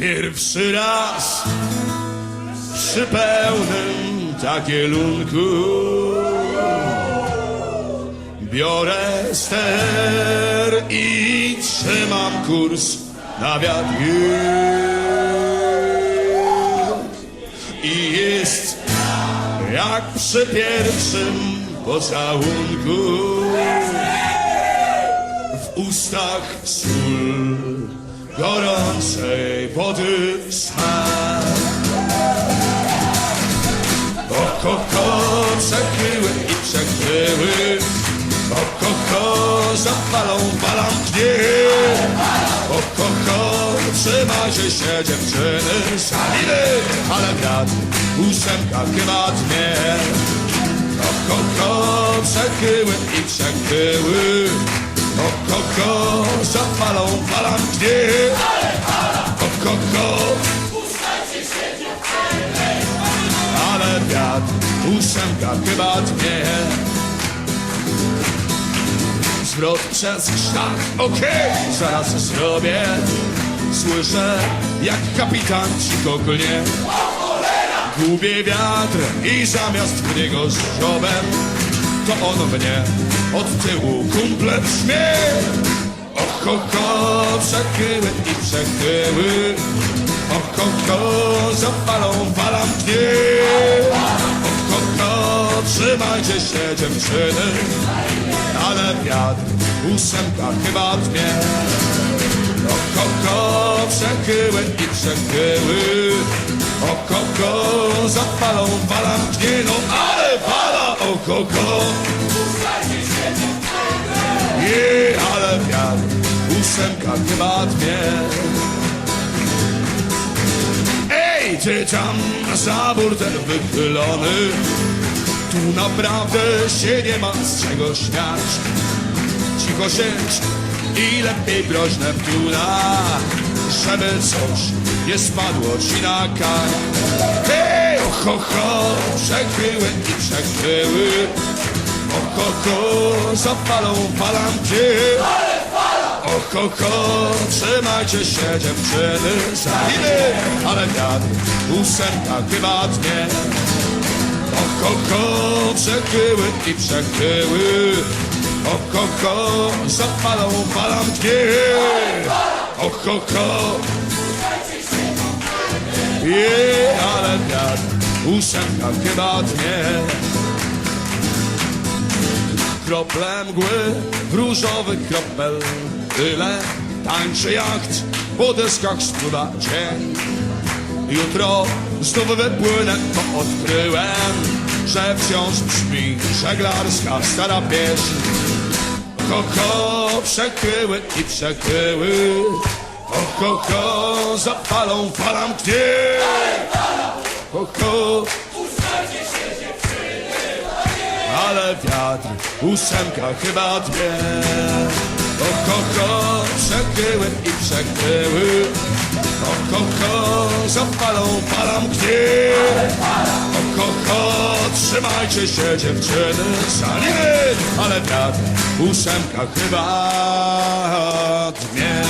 Pierwszy raz przy pełnym takielunku Biorę ster i trzymam kurs na wiatr. I jest jak przy pierwszym pocałunku W ustach sól gorącej wody smak. Oko, ko, przekryły i przekryły Oko, ko, zapalą balantnie Oko, ko, trzymajcie się dziewczyny Szalimy, ale wiatr ósemka chyba dnie. Oko, ko, przekryły i przekryły Oko, ko, zapalą balantnie Oko, ko, ale wiatr ósemka chyba dnie. Zwrot przez krzak, okej, zaraz zrobię. Słyszę jak kapitan cicho klnie Gubię wiatr i zamiast w niego z dziobem To on mnie od tyłu kumple brzmie Oko, ko, przekryły i przekryły. Oko, ko, zapalą walam dnie Oko, ko, trzymajcie się dziewczyny. Ale wiatr ósemka chyba dnie Oko, ko, przekryły i przekryły. Oko, ko, zapalą walam dnie No ale fala oko, ko je, ósemka chyba dwie Ej, ty tam za burdel wychylony. Tu naprawdę się nie ma z czego śmiać. Cicho siedź i lepiej broź Neptuna Żeby coś nie spadło ci na kark Hej, ho, ho, przekryły i przekryły. Oko, ko, zapalą falanki Oko, ko, trzymajcie się dziewczyny. Zalimy, ale wiatr ósemka chyba dnie Oko, ko, przekryły i przekryły Oko, ko, zapalą falanki Oko, ko Je, ale wiatr ósemka chyba dnie krople mgły, różowych kropel Tyle tańczy jacht, po deskach spływa dzień. Jutro znów wypłynę, to odkryłem Że wciąż brzmi żeglarska stara pieśń. Koko przekryły i przekryły Koko zapalą falam gdzie Koko ale wiatr ósemka chyba dwie Oko, ko, przekryły i przekryły Oko, ko, zapalą palam gdzie Oko, ko, trzymajcie się dziewczyny? Szalimy, ale wiatr ósemka chyba dwie